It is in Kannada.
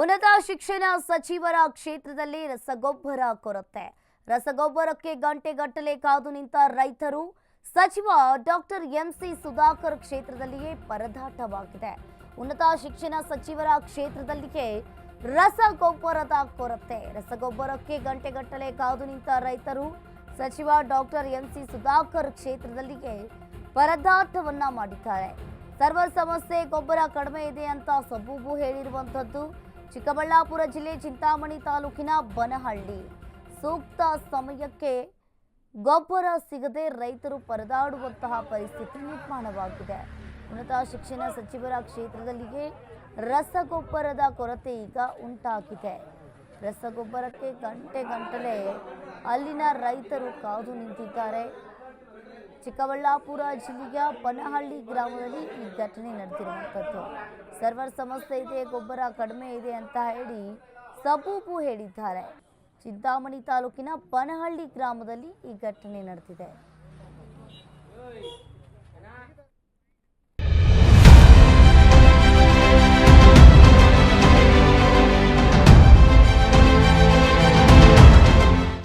ಉನ್ನತ ಶಿಕ್ಷಣ ಸಚಿವರ ಕ್ಷೇತ್ರದಲ್ಲಿ ರಸಗೊಬ್ಬರ ಕೊರತೆ. ರಸಗೊಬ್ಬರಕ್ಕೆ ಗಂಟೆಗಟ್ಟಲೆ ಕಾದು ನಿಂತ ರೈತರು, ಸಚಿವ ಡಾಕ್ಟರ್ ಎಂಸಿ ಸುಧಾಕರ್ ಕ್ಷೇತ್ರದಲ್ಲಿಯೇ ಪರದಾಟವಾಗಿದೆ. ಉನ್ನತ ಶಿಕ್ಷಣ ಸಚಿವರ ಕ್ಷೇತ್ರದಲ್ಲಿಯೇ ರಸಗೊಬ್ಬರದ ಕೊರತೆ. ರಸಗೊಬ್ಬರಕ್ಕೆ ಗಂಟೆಗಟ್ಟಲೆ ಕಾದು ನಿಂತ ರೈತರು, ಸಚಿವ ಡಾಕ್ಟರ್ ಎಂಸಿ ಸುಧಾಕರ್ ಕ್ಷೇತ್ರದಲ್ಲಿಯೇ ಪರದಾಟವನ್ನ ಮಾಡಿದ್ದಾರೆ. ಸರ್ವ ಸಮಸ್ಯೆ ಗೊಬ್ಬರ ಕಡಿಮೆ ಇದೆ ಅಂತ ಸಬೂಬು ಹೇಳಿರುವಂಥದ್ದು. ಚಿಕ್ಕಬಳ್ಳಾಪುರ ಜಿಲ್ಲೆ ಚಿಂತಾಮಣಿ ತಾಲೂಕಿನ ಬನಹಳ್ಳಿ. ಸೂಕ್ತ ಸಮಯಕ್ಕೆ ಗೊಬ್ಬರ ಸಿಗದೆ ರೈತರು ಪರದಾಡುವಂತಹ ಪರಿಸ್ಥಿತಿ ನಿರ್ಮಾಣವಾಗಿದೆ. ಉನ್ನತ ಶಿಕ್ಷಣ ಸಚಿವರ ಕ್ಷೇತ್ರದಲ್ಲಿಯೇ ರಸಗೊಬ್ಬರದ ಕೊರತೆ ಈಗ ಉಂಟಾಗಿದೆ. ರಸಗೊಬ್ಬರಕ್ಕೆ ಗಂಟೆ ಗಂಟಲೆ ಅಲ್ಲಿನ ರೈತರು ಕಾದು ನಿಂತಿದ್ದಾರೆ. ಚಿಕ್ಕಬಳ್ಳಾಪುರ ಜಿಲ್ಲೆಯ ಪನಹಳ್ಳಿ ಗ್ರಾಮದಲ್ಲಿ ಈ ಘಟನೆ ನಡೆದಿರುವಂಥದ್ದು. ಸರ್ವರ್ ಸಮಸ್ಯೆ ಇದೆ, ಗೊಬ್ಬರ ಕಡಿಮೆ ಇದೆ ಅಂತ ಹೇಳಿ ಸಬೂಬು ಹೇಳಿದ್ದಾರೆ. ಚಿಂತಾಮಣಿ ತಾಲೂಕಿನ ಪನಹಳ್ಳಿ ಗ್ರಾಮದಲ್ಲಿ ಈ ಘಟನೆ ನಡೆದಿದೆ.